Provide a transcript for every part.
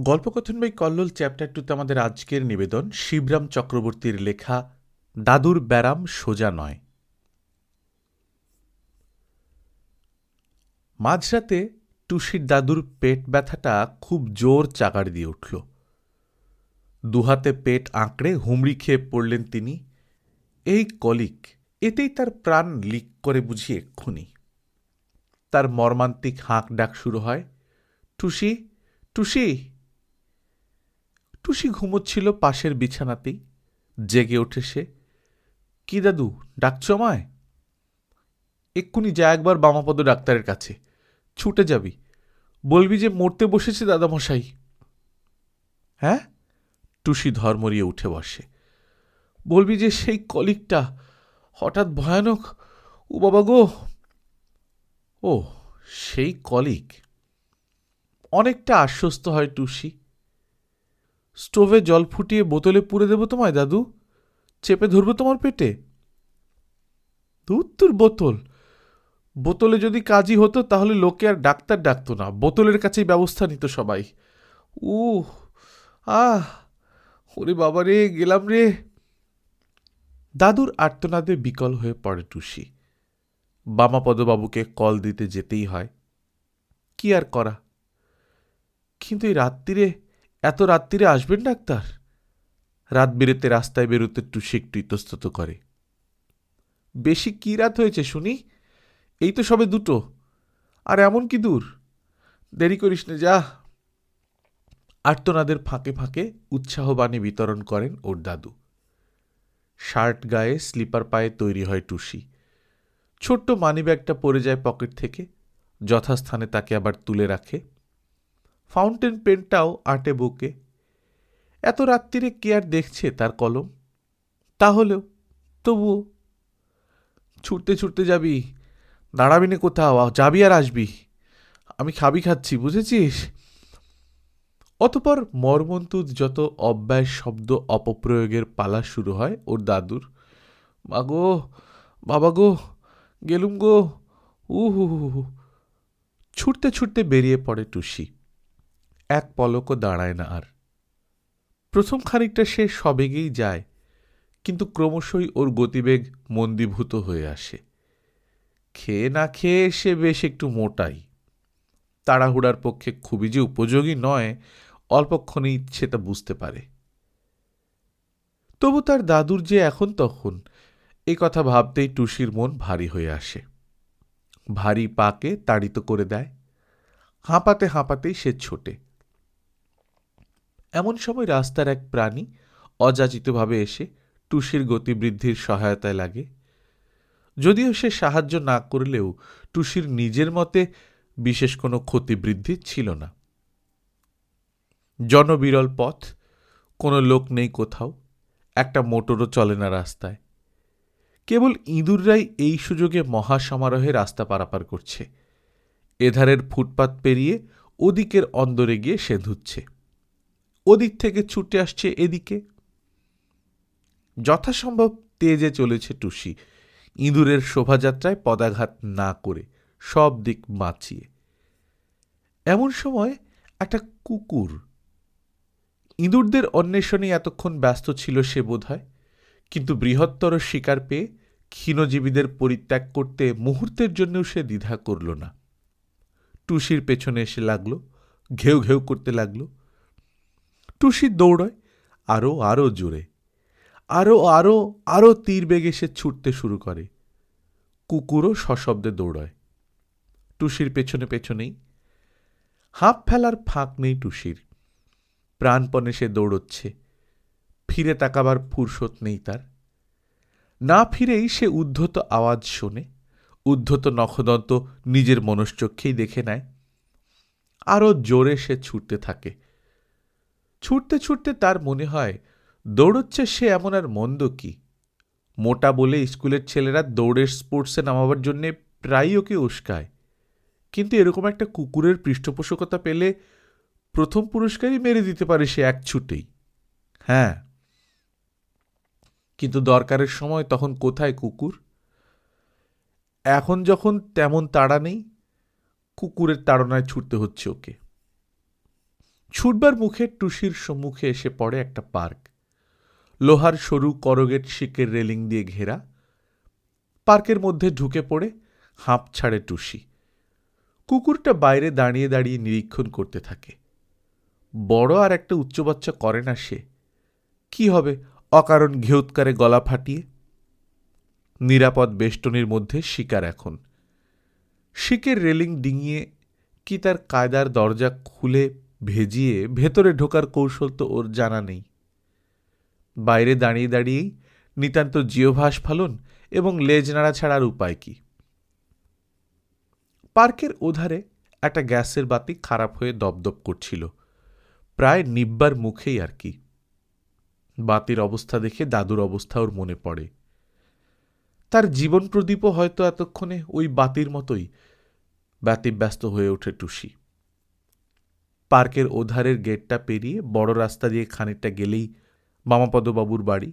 গল্পকথন বই কল্লোল চ্যাপ্টার টুতে আমাদের আজকের নিবেদন শিবরাম চক্রবর্তীর লেখা, দাদুর ব্যারাম সোজা নয়। মাঝরাতে টুসির দাদুর পেট ব্যথাটা খুব জোর চাকার দিয়ে উঠল। দুহাতে পেট আঁকড়ে হুমড়ি খেয়ে পড়লেন তিনি। এই কলিক, এতেই তার প্রাণ লিক করে বুঝি এক্ষুনি। তার মর্মান্তিক হাঁক ডাক শুরু হয়, টুসি টুসি টুসি ঘুমোচ্ছিল পাশের বিছানাতেই। জেগে ওঠে সে। কি দাদু, ডাকছ আমায়? এক্ষুনি যা একবার বামাপদ ডাক্তারের কাছে। ছুটে যাবি। বলবি যে মরতে বসেছে দাদামশাই। হ্যাঁ? টুসি ধর্মরিয়ে উঠে বসে। বলবি যে সেই কলিকটা, হঠাৎ ভয়ানক, ও বাবা গো! ও, সেই কলিক? অনেকটা আশ্বস্ত হয় টুসি। স্টোভে জল ফুটিয়ে বোতলে পুরে দেবো তোমায়, দাদু। চেপে ধরবো তোমার পেটে। দুত্তুর বোতল। বোতলে যদি কাজই হতো, তাহলে লোকে আর ডাক্তার ডাকতো না। বোতলের কাছেই ব্যবস্থা নিত সবাই। উ আহ, ওরে বাবা রে, গেলাম রে। দাদুর আর্তনাদে বিকল হয়ে পড়ে টুসি। বামাপদবাবুকে কল দিতে যেতেই হয়। কি আর করা? কিন্তু এই রাত্রিরে এত রাত্রিরে আসবেন ডাক্তার? রাত বেরোতে রাস্তায় বেরোতে টুসি একটু ইতস্তত করে। বেশি কি রাত হয়েছে শুনি? এই তো সবে দুটো। আর এমন কি দূর? দেরি করিস না, যা। আর্তনাদের ফাঁকে ফাঁকে উৎসাহবাণী বিতরণ করেন ওর দাদু। শার্ট গায়ে স্লিপার পায়ে তৈরি হয় টুসি। ছোট্ট মানিব্যাগটা পড়ে যায় পকেট থেকে, যথাস্থানে তাকে আবার তুলে রাখে ফাউন্টেন পেনটাও আটে বুকে। এত রাত্রিরে কে আর দেখছে তার কলম? তাহলেও তবুও ছুটতে ছুটতে যাবি, দাঁড়াবি না কোথাও যাবি আর আসবি। আমি খাবি খাচ্ছি, বুঝেছিস? অতপর মর্মন্তুদ যত অব্যয় শব্দ অপপ্রয়োগের পালা শুরু হয় ওর দাদুর। মা গো, বাবা গো, গেলুম গো, উহু ছুটতে ছুটতে বেরিয়ে পড়ে টুসি। এক পলকও দাঁড়ায় না আর। প্রথম খানিকটা সে সবেগেই যায়, কিন্তু ক্রমশই ওর গতিবেগ মন্দীভূত হয়ে আসে। খেয়ে না খেয়ে সে বেশ একটু মোটাই। তাড়াহুড়ার পক্ষে খুবই যে উপযোগী নয়, অল্পক্ষণেই সেটা বুঝতে পারে। তবু তার দাদুর যে এখন তখন এই কথা ভাবতেই টুসির মন ভারী হয়ে আসে। ভারী পাকে তাড়িত করে দেয়। হাঁপাতে হাঁপাতেই সে ছোটে। এমন সময় রাস্তার এক প্রাণী অযাচিতভাবে এসে টুসির গতিবৃদ্ধির সহায়তায় লাগে। যদিও সে সাহায্য না করলেও টুসির নিজের মতে বিশেষ কোনো ক্ষতিবৃদ্ধি ছিল না। জনবিরল পথ, কোনো লোক নেই কোথাও, একটা মোটরও চলে না রাস্তায়। কেবল ইঁদুররাই এই সুযোগে মহাসমারোহে রাস্তা পারাপার করছে। এধারের ফুটপাত পেরিয়ে ওদিকের অন্দরে গিয়ে সে ধুচ্ছে ওদিক থেকে ছুটে আসছে এদিকে। যথাসম্ভব তেজে চলেছে টুসি। ইঁদুরের শোভাযাত্রায় পদাঘাত না করে সব দিক বাঁচিয়ে। এমন সময় একটা কুকুর। ইঁদুরদের অন্বেষণে এতক্ষণ ব্যস্ত ছিল সে বোধহয়, কিন্তু বৃহত্তর শিকার পেয়ে ক্ষীণজীবীদের পরিত্যাগ করতে মুহূর্তের জন্যও সে দ্বিধা করল না। টুসির পেছনে এসে লাগল, ঘেউ ঘেউ করতে লাগল টুসি দৌড়য় আরও আরও জোরে। আরও আরও আরও তীর বেগে সে ছুটতে শুরু করে। কুকুরও সশব্দে দৌড়য়। টুসির পেছনে পেছনেই। হাঁপ ফেলার ফাঁক নেই টুসির। প্রাণপণে সে দৌড়চ্ছে। ফিরে তাকাবার ফুরসত নেই তার। না ফিরেই সে উদ্ধত আওয়াজ শোনে। উদ্ধত নখদন্ত নিজের মনশ্চক্ষেই দেখে নেয়। আরও জোরে সে ছুটতে থাকে। ছুটতে ছুটতে তার মনে হয়, দৌড়চ্ছে সে এমন আর মন্দ কি? মোটা বলে স্কুলের ছেলেরা দৌড়ের স্পোর্টসে নামাবার জন্যে প্রায়ই ওকে উস্কায়। কিন্তু এরকম একটা কুকুরের পৃষ্ঠপোষকতা পেলে প্রথম পুরস্কারই মেরে দিতে পারে সে এক ছুটেই। হ্যাঁ। কিন্তু দরকারের সময় তখন কোথায় কুকুর? এখন যখন তেমন তাড়া নেই, কুকুরের তাড়নায় ছুটতে হচ্ছে ওকে। ছুটবার মুখে টুসির সম্মুখে এসে পড়ে একটা পার্ক। লোহার সরু করগেট শিকের রেলিং দিয়ে ঘেরা। পার্কের মধ্যে ঢুকে পড়ে হাঁপ ছাড়ে টুসি। কুকুরটা বাইরে দাঁড়িয়ে দাঁড়িয়ে নিরীক্ষণ করতে থাকে। বড় আর একটা উচ্চবাচ্চা করে না সে। কি হবে? অকারণ ঘেউৎকারে গলা ফাটিয়ে। নিরাপদ বেষ্টনীর মধ্যে শিকার এখন। শিকের রেলিং ডিঙিয়ে কি তার কায়দার দরজা খুলে ভেজিয়ে ভেতরে ঢোকার কৌশল তো ওর জানা নেই। বাইরে দাঁড়িয়ে দাঁড়িয়েই নিতান্ত জিওভাস ফালন এবং লেজ নাড়া ছাড়ার উপায় কি? পার্কের ওধারে একটা গ্যাসের বাতি খারাপ হয়ে দপদপ করছিল। প্রায় নিব্বার মুখেই আর কি। বাতির অবস্থা দেখে দাদুর অবস্থা ওর মনে পড়ে। তার জীবন প্রদীপও হয়তো এতক্ষণে ওই বাতির মতোই ব্যতিব্যস্ত হয়ে ওঠে টুসি। পার্কের ওধারের গেটটা পেরিয়ে বড় রাস্তা দিয়ে খানিকটা গেলেই বামাপদবাবুর বাড়ি।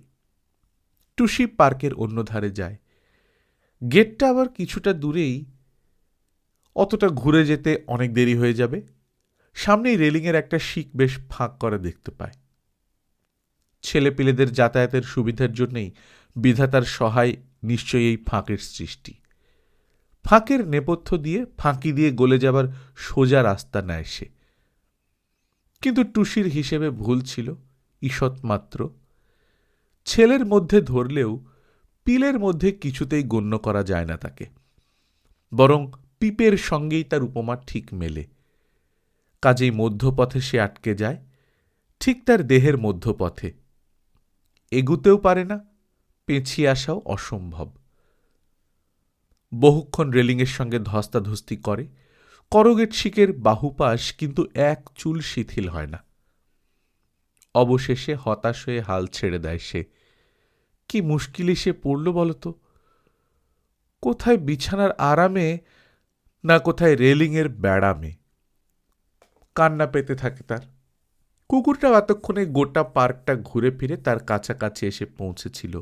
টুসি পার্কের অন্য ধারে যায়। গেটটা আবার কিছুটা দূরেই, অতটা ঘুরে যেতে অনেক দেরি হয়ে যাবে। সামনেই রেলিংয়ের একটা শিক বেশ ফাঁক করা দেখতে পায়। ছেলেপিলেদের যাতায়াতের সুবিধার জন্যই বিধাতার সহায় নিশ্চয়ই এই ফাঁকের সৃষ্টি। ফাঁকের নেপথ্য দিয়ে, ফাঁকি দিয়ে গলে যাবার সোজা রাস্তা নেয় সে। কিন্তু টুসির হিসেবে ভুল ছিল, ঈষৎ মাত্র। ছেলের মধ্যে ধরলেও পিলের মধ্যে কিছুতেই গণ্য করা যায় না তাকে। বরং পিপের সঙ্গেই তার উপমা ঠিক মেলে। কাজেই মধ্যপথে সে আটকে যায়, ঠিক তার দেহের মধ্যপথে। এগুতেও পারে না, পেঁচিয়ে আসাও অসম্ভব। বহুক্ষণ রেলিংয়ের সঙ্গে ধস্তাধস্তি করে করগেট শিকের বাহুপাশ কিন্তু এক চুল শিথিল হয় না। অবশেষে হতাশ হয়ে হাল ছেড়ে দেয় সে। কি মুশকিলে সে পড়ল বলতো? কোথায় বিছানার আরামে না কোথায় রেলিংয়ের ব্যাড়ামে কান্না পেতে থাকে তার। কুকুরটা এতক্ষণে গোটা পার্কটা ঘুরে ফিরে তার কাছাকাছি এসে পৌঁছেছিল।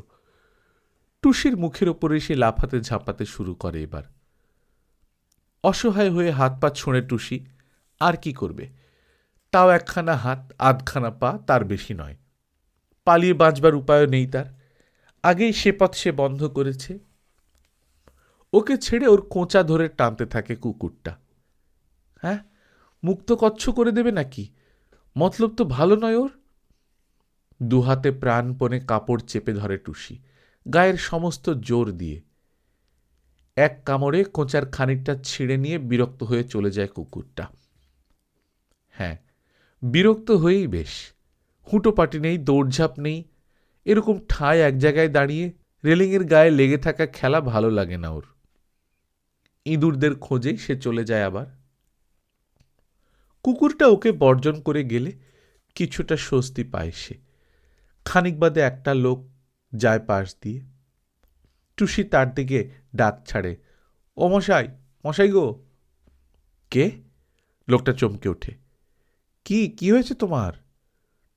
টুসির মুখের ওপরে সে লাফাতে ঝাঁপাতে শুরু করে এবার। অসহায় হয়ে হাত পা ছোঁড়ে টুসি, আর কি করবে? তাও একখানা হাত, আধখানা পা তার বেশি নয়। পালিয়ে বাঁচবার উপায়ও নেই তার। আগেই সে পথ সে বন্ধ করেছে। ওকে ছেড়ে ওর কোঁচা ধরে টানতে থাকে কুকুরটা। হ্যাঁ? মুক্ত কচ্ছ করে দেবে নাকি? মতলব তো ভালো নয় ওর। দুহাতে প্রাণপণে কাপড় চেপে ধরে টুসি, গায়ের সমস্ত জোর দিয়ে। এক কামড়ে কোঁচার খানিকটা ছিঁড়ে নিয়ে বিরক্ত হয়ে চলে যায় কুকুরটা। হ্যাঁ বিরক্ত হয়েই বেশ। হুঁটোপাটি নেই, দৌড়ঝাঁপ নেই। এরকম ঠায় এক জায়গায় দাঁড়িয়ে রেলিংয়ের গায়ে লেগে থাকা খেলা ভালো লাগে না ওর। ইঁদুরদের খোঁজেই সে চলে যায় আবার। কুকুরটা ওকে বর্জন করে গেলে কিছুটা স্বস্তি পায় সে। খানিক বাদে একটা লোক যায় পাশ দিয়ে। টুসি তার দিকে ডাক ছাড়ে। ও মশাই মশাই গো। কে? লোকটা চমকে ওঠে। কি কি হয়েছে তোমার?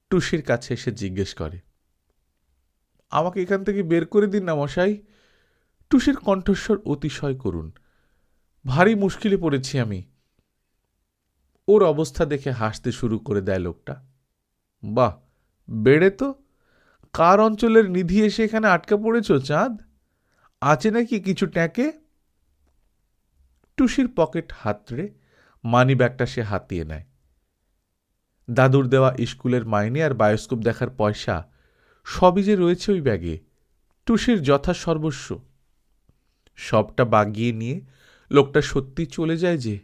টুসির কাছে এসে জিজ্ঞেস করে। আমাকে এখান থেকে বের করে দিন না মশাই। টুসির কণ্ঠস্বর অতিশয় করুন ভারী মুশকিলে পড়েছি আমি। ওর অবস্থা দেখে হাসতে শুরু করে দেয় লোকটা। বাহ, বেড়ে তো। কার অঞ্চলের নিধি এসে এখানে আটকা পড়েছ, চাঁদ? আছে নাকি কিছু ট্যাঁকে? টুসির পকেট হাতড়ে মানি ব্যাগটা সে হাতিয়ে নেয়। দাদুর দেওয়া স্কুলের মাইনে আর বায়োস্কোপ দেখার পয়সা সবই যে রয়েছে ওই ব্যাগে। টুসির যথা সর্বস্ব। সবটা বাগিয়ে নিয়ে লোকটা সত্যি চলে যায় যে,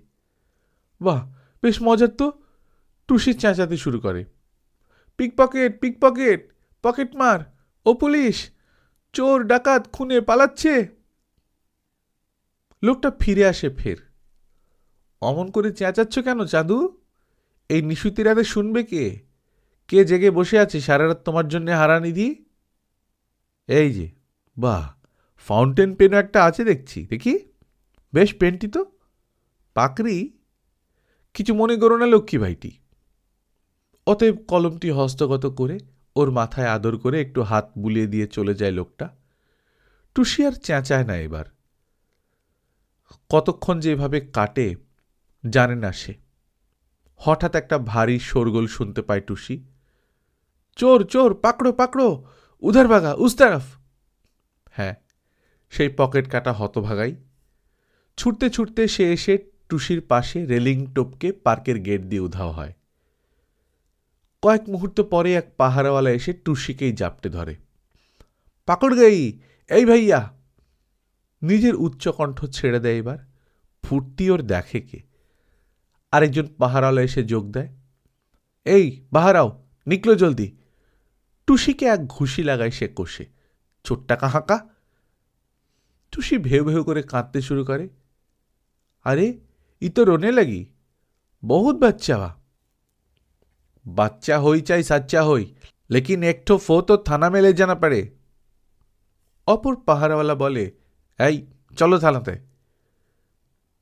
বাহ, বেশ মজার তো। টুসি চেঁচাতে শুরু করে pickpocket pickpocket pocket মার, ও পুলিশ। চোর ডাকাত খুনে পালাচ্ছে। লোকটা ফিরে আসে ফের। অমন করে চেঁচাচ্ছ কেন চাঁদু? এই নিশুতি রাতে শুনবে কে? কে জেগে বসে আছে সারা রাত তোমার জন্য হারানিধি এই যে, বাহ, ফাউন্টেন পেন একটা আছে দেখছি, দেখি। বেশ পেনটি তো। পাকড়ি? কিছু মনে করো না, লক্ষ্মী ভাইটি। অতএব কলমটি হস্তগত করে ওর মাথায় আদর করে একটু হাত বুলিয়ে দিয়ে চলে যায় লোকটা। টুসি আর চেঁচায় না এবার। কতক্ষণ যে এভাবে কাটে, জানে না সে। হঠাৎ একটা ভারী শোরগোল শুনতে পায় টুসি। চোর চোর, পাকড়ো পাকড়ো, উধার ভাগা উস তরফ হ্যাঁ সেই পকেট কাটা হতভাগাই। ছুটতে ছুটতে সে এসে টুসির পাশে রেলিং টপকে পার্কের গেট দিয়ে উধাও হয়। কয়েক মুহূর্ত পরে এক পাহাড়াওয়ালা এসে টুসিকেই জাপটে ধরে। পাকড়গাই এই ভাইয়া! নিজের উচ্চকণ্ঠ ছেড়ে দেয় এবার। ফুর্তি ওর দেখে কে। আরেকজন পাহারাওয়ালা এসে যোগ দেয়। এই, বাহারাও, নিকলো জলদি! টুসিকে এক ঘুষি লাগায় সে কষে। চোরটা কাহাকা টুসি ভেউ ভেউ করে কাঁদতে শুরু করে। আরে, ই তো রোনে লাগি। বহুত বাচ্চা বা! बच्चा हुआ বাচ্চা হই চাই সাচ্চা হই লেকিন একঠো ফো তো থানা মে লে জানা পড়ে অপর পাহারাওয়ালা বলে এই চলো থানাতে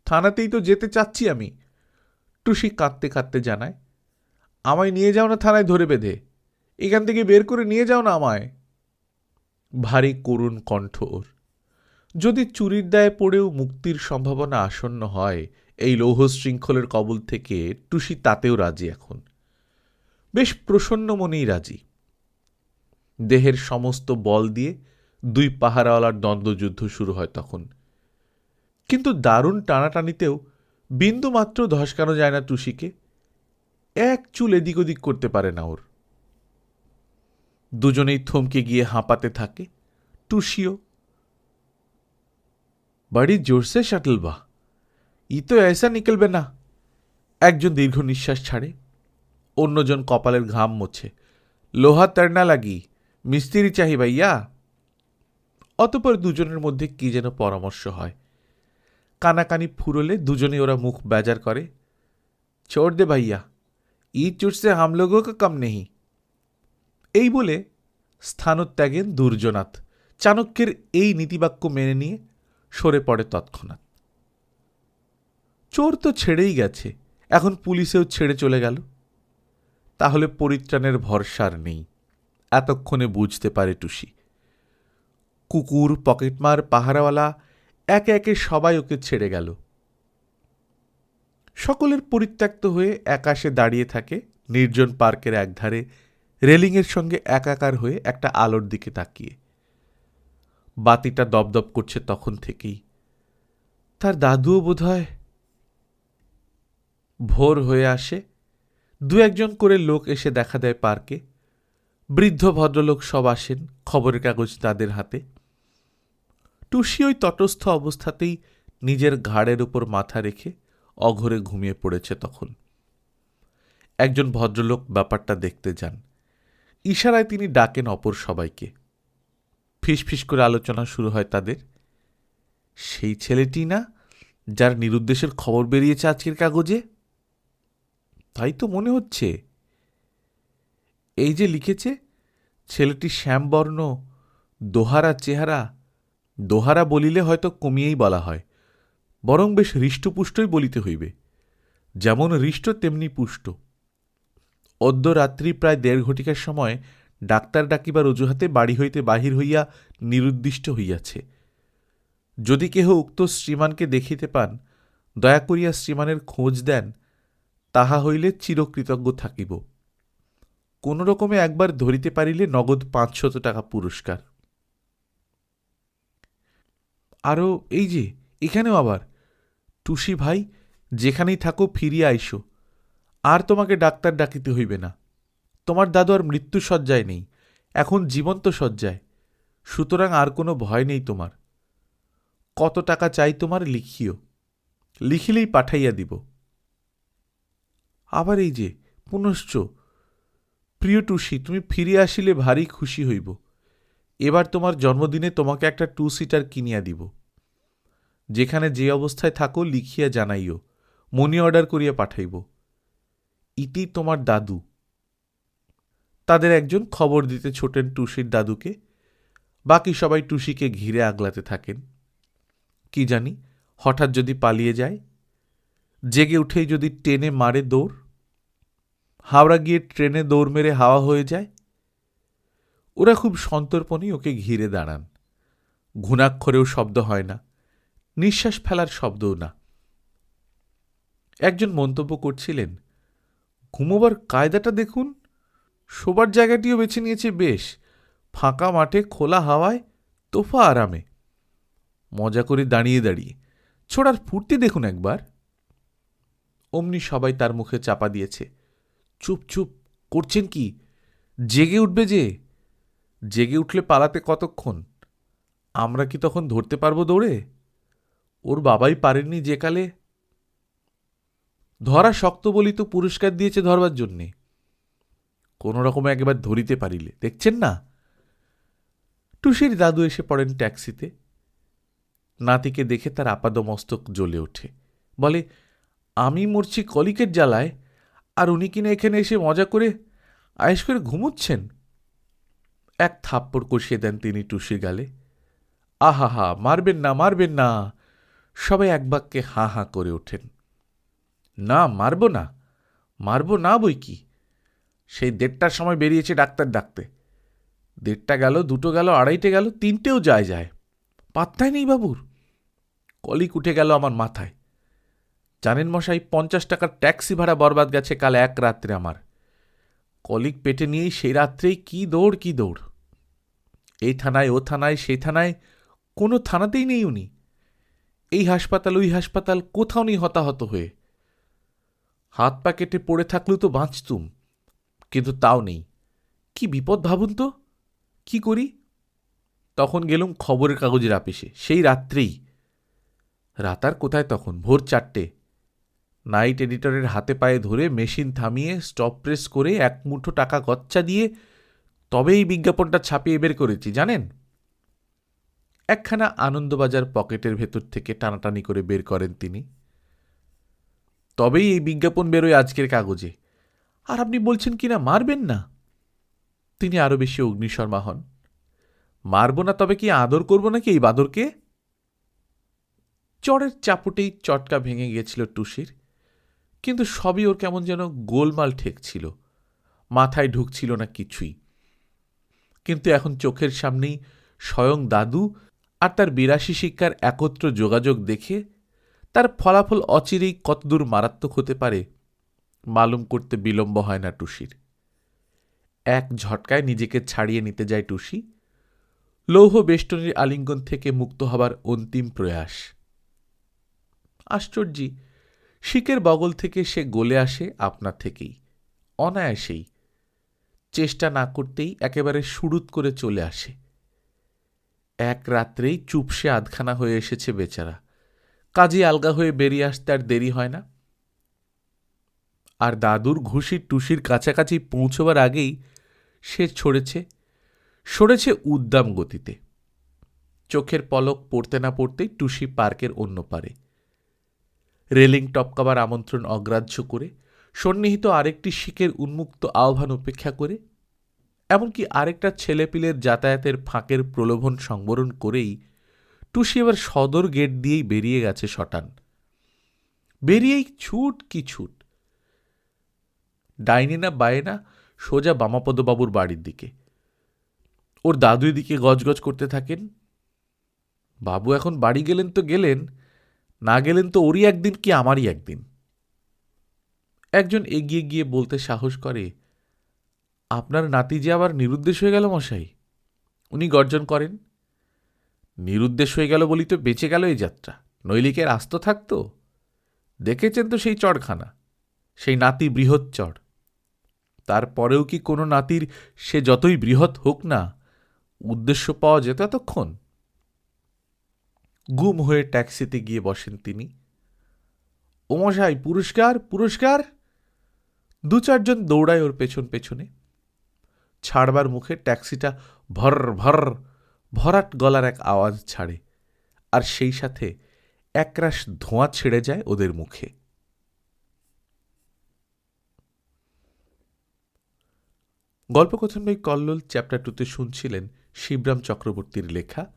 থানাতেই তো যেতে চাচ্ছি আমি টুসি কাঁদতে কাঁদতে জানায় আমায় নিয়ে যাও না থানায় ধরে বেঁধে এখান থেকে বের করে নিয়ে যাও না আমায় ভারী করুণ কণ্ঠ ওর যদি চুরির দায়ে পড়েও মুক্তির সম্ভাবনা আসন্ন হয় এই লৌহ শৃঙ্খলের কবল থেকে টুসি তাতেও রাজি এখন বেশ প্রসন্ন মনেই রাজি। দেহের সমস্ত বল দিয়ে দুই পাহারাওয়ালার দ্বন্দ্বযুদ্ধ শুরু হয় তখন। কিন্তু দারুণ টানাটানিতেও বিন্দুমাত্র ধসকানো যায় না টুসিকে এক চুল এদিক ওদিক করতে পারে না ওর। দুজনেই থমকে গিয়ে হাঁপাতে থাকে। টুসিও বাড়ি জোরসে শাটল বা ই তো এসা নিকলবে না। একজন দীর্ঘ নিঃশ্বাস ছাড়ে। অন্যজন কপালের ঘাম মোছে। লোহা তড়না লাগি। মিস্ত্রি চাহি ভাইয়া। অতপর দুজনের মধ্যে কি যেন পরামর্শ হয়। কানাকানি ফুরলে দুজনে ওরা মুখ বেজার করে। छोड़ দে ভাইয়া। ই চুট সে হাম লোগো কা কম নেই এই বলে স্থানত্যাগেন দুর্জনাথ। চাণক্যের এই নীতিবাক্য মেনে নিয়ে সরে পড়ে তৎক্ষণাৎ। চোর তো ছেড়েই গেছে। এখন পুলিশেও ছেড়ে চলে গেল। তাহলে পরিত্রাণের ভরসার নেই। এতক্ষণে বুঝতে পারে টুসি। কুকুর, পকেটমার, পাহারাওয়ালা, একে একে সবাই ওকে ছেড়ে গেল। সকলের পরিত্যক্ত হয়ে একাশে দাঁড়িয়ে থাকে নির্জন পার্কের একধারে, রেলিংয়ের সঙ্গে একাকার হয়ে একটা আলোর দিকে তাকিয়ে। বাতিটা দপদপ করছে তখন থেকেই। তার দাদুও বোধ হয় ভোর হয়ে আসে। দু একজন করে লোক এসে দেখা দেয় পার্কে। বৃদ্ধ ভদ্রলোক সব আসেন, খবরের কাগজ তাদের হাতে। টুসি ওই তটস্থ অবস্থাতেই নিজের ঘাড়ের উপর মাথা রেখে অঘরে ঘুমিয়ে পড়েছে তখন। একজন ভদ্রলোক ব্যাপারটা দেখতে যান। ইশারায় তিনি ডাকেন অপর সবাইকে। ফিসফিস করে আলোচনা শুরু হয় তাদের। সেই ছেলেটি না, যার নিরুদ্দেশের খবর বেরিয়েছে আজকের কাগজে? তাই তো মনে হচ্ছে। এই যে লিখেছে, ছেলেটি শ্যামবর্ণ, দোহারা চেহারা, দোহারা বলিলে হয়তো কমিয়েই বলা হয়, বরং বেশ হৃষ্টপুষ্টই বলিতে হইবে, যেমন হৃষ্ট তেমনি পুষ্ট। অদ্য রাত্রি প্রায় দেড় ঘটিকার সময় ডাক্তার ডাকিবার অজুহাতে বাড়ি হইতে বাহির হইয়া নিরুদ্দিষ্ট হইয়াছে। যদি কেহ উক্ত শ্রীমানকে দেখিতে পান, দয়া করিয়া শ্রীমানের খোঁজ দেন তাহা হইলে চিরকৃতজ্ঞ থাকিব। কোন রকমে একবার ধরিতে পারিলে নগদ পাঁচশত টাকা পুরস্কার। আরও এই যে, এখানেও আবার টুসি ভাই, যেখানেই থাকো ফিরিয়া আইসো। আর তোমাকে ডাক্তার ডাকিতে হইবে না। তোমার দাদু আর মৃত্যু শয্যায় নেই, এখন জীবন্ত শয্যায়। সুতরাং আর কোনো ভয় নেই তোমার। কত টাকা চাই তোমার লিখিও। লিখিলেই পাঠাইয়া দিব। আবার এই যে, পুনশ্চ, প্রিয় টুসি, তুমি ফিরে আসিলে ভারী খুশি হইব। এবার তোমার জন্মদিনে তোমাকে একটা টু সিটার কিনিয়া দিব। যেখানে যে অবস্থায় থাকো, লিখিয়া জানাইও, মনি অর্ডার করিয়া পাঠাইব। ইতি তোমার দাদু। তাদের একজন খবর দিতে ছোটেন টুসির দাদুকে। বাকি সবাই টুসিকে ঘিরে আগলাতে থাকেন। কি জানি, হঠাৎ যদি পালিয়ে যায় জেগে উঠেই যদি টেনে মারে দৌড়, হাওড়া গিয়ে ট্রেনে দৌড় মেরে হাওয়া হয়ে যায়, ওরা খুব সন্তর্পণেই ওকে ঘিরে দাঁড়ান। ঘুণাক্ষরেও শব্দ হয় না, নিঃশ্বাস ফেলার শব্দও না। একজন মন্তব্য করছিলেন, ঘুমোবার কায়দাটা দেখুন, শোবার জায়গাটিও বেছে নিয়েছে বেশ, ফাঁকা মাঠে, খোলা হাওয়ায়, তোফা আরামে। মজা করে দাঁড়িয়ে দাঁড়িয়ে, ছোড়ার ফুর্তি দেখুন একবার। অমনি সবাই তার মুখে চাপা দিয়েছে। চুপ চুপ, করছেন কি? জেগে উঠবে যে? জেগে উঠলে পালাতে কতক্ষণ? আমরা কি তখন ধরতে পারব দৌড়ে? ওর বাবাই পারেননি যে কালে? ধরা শক্ত বলি তো পুরস্কার দিয়েছে ধরবার জন্যে। কোনো রকমে একবার ধরিতে পারিলে, দেখছেন না? টুসির দাদু এসে পড়েন ট্যাক্সিতে। নাতিকে দেখে তার আপাদমস্তক জ্বলে ওঠে। বলে আমি মরছি কলিকের জ্বালায়, আর উনি কিনা এখানে এসে মজা করে আয়েস করে ঘুমোচ্ছেন। এক থাপ্পড় কষিয়ে দেন তিনি টুসির গালে। আহা হা, মারবেন না মারবেন না। সবাই এক বাক্যে হা হা করে ওঠেন। না, মারব না। মারব না বই কি? সেই দেড়টার সময় বেরিয়েছে ডাক্তার ডাকতে। দেড়টা গেল, দুটো গেল, আড়াইটে গেল, তিনটেও যায় যায়। পাত্তাই নেই বাবুর। কলিক উঠে গেল আমার মাথায়। জানেন মশাই পঞ্চাশ টাকার ট্যাক্সি ভাড়া বরবাদ গেছে কাল এক রাত্রে আমার। কলিক পেটে নিয়েই সেই রাত্রেই কি দৌড় কি দৌড়। এই থানায়, ও থানায় সেই থানায়, কোনো থানাতেই নেই উনি। এই হাসপাতাল, ওই হাসপাতাল, কোথাও নেই হতাহত হয়ে। হাত পা কেটে পড়ে থাকলেও তো বাঁচতুম, কিন্তু তাও নেই। কি বিপদ ভাবুন তো, কি করি? তখন গেলুম খবরের কাগজের আপিসে, সেই রাত্রেই। রাতার কোথায় তখন? ভোর চারটে। নাইট এডিটরের হাতে পায়ে ধরে মেশিন থামিয়ে স্টপ প্রেস করে এক মুঠো টাকা গচ্চা দিয়ে তবেই বিজ্ঞাপনটা ছাপিয়ে বের করেছি, জানেন? একখানা আনন্দবাজার পকেটের ভেতর থেকে টানাটানি করে বের করেন তিনি। তবেই এই বিজ্ঞাপন বেরোয় আজকের কাগজে। আর আপনি বলছেন কিনা মারবেন না? তিনি আরও বেশি অগ্নিশর্মা হন। মারব না, তবে কি আদর করব নাকি এই বাদরকে? চড়ের চাপটেই চটকা ভেঙে গিয়েছিল টুসির। কিন্তু সবই ওর কেমন যেন গোলমাল ঠেকছিল। মাথায় ঢুকছিল না কিছুই। কিন্তু এখন চোখের সামনেই স্বয়ং দাদু আর তার বিরাশি শিক্ষার একত্র যোগাযোগ দেখে তার ফলাফল অচিরেই কতদূর মারাত্মক হতে পারে মালুম করতে বিলম্ব হয় না টুসির। এক ঝটকায় নিজেকে ছাড়িয়ে নিতে যায় টুসি। লৌহ বেষ্টনীর আলিঙ্গন থেকে মুক্ত হবার অন্তিম প্রয়াস। আশ্চর্যি! শিকের বগল থেকে সে গলে আসে আপনার থেকেই, অনায়াসেই। চেষ্টা না করতেই একেবারে সুরুত করে চলে আসে। এক রাত্রেই চুপসে আধখানা হয়ে এসেছে বেচারা। কাজে আলগা হয়ে বেরিয়ে আসতে আর দেরি হয় না। আর দাদুর ঘুষির টুসির কাছাকাছি পৌঁছবার আগেই সে ছড়েছে, সরেছে উদ্দাম গতিতে। চোখের পলক পড়তে না পড়তেই টুসি পার্কের অন্য পারে। রেলিং টপকাবার আমন্ত্রণ অগ্রাহ্য করে, সন্নিহিত আরেকটি শিখের উন্মুক্ত আহ্বান উপেক্ষা করে, এমনকি আরেকটা ছেলেপিলের যাতায়াতের ফাঁকের প্রলোভন সংবরণ করেই টুসি এবার সদর গেট দিয়েই বেরিয়ে গেছে শটান। বেরিয়েই ছুট কি ছুট। ডাইনে না বায়ে না সোজা বামাপদবাবুর বাড়ির দিকে। ওর দাদু দিকে গজগজ করতে থাকেন। বাবু এখন বাড়ি গেলেন তো গেলেন না গেলেন তো ওরই একদিন কি আমারই একদিন? একজন এগিয়ে গিয়ে বলতে সাহস করে, আপনার নাতি যে আবার নিরুদ্দেশ হয়ে গেল মশাই, উনি গর্জন করেন, নিরুদ্দেশ হয়ে গেল বলি তো বেঁচে গেল এই যাত্রা, নৈলিকের আস্ত থাকত, দেখেছেন তো সেই চড়খানা সেই নাতি বৃহৎ চড় তারপরেও কি কোনো নাতির সে যতই বৃহৎ হোক না, উদ্দেশ্য পাওয়া যেত এতক্ষণ? গুম হয়ে ট্যাক্সিতে গিয়ে বসেন তিনি। ওমশাই পুরস্কার পুরস্কার? দু চারজন দৌড়ায় ওর পেছন পেছনে। ছাড়বার মুখে ট্যাক্সিটা ভর ভর, ভরাট গলার এক আওয়াজ ছাড়ে আর সেই সাথে একরাশ ধোঁয়া ছেড়ে যায় ওদের মুখে। গল্পকথন বই কল্লোল চ্যাপ্টার টুতে শুনছিলেন শিবরাম চক্রবর্তীর লেখা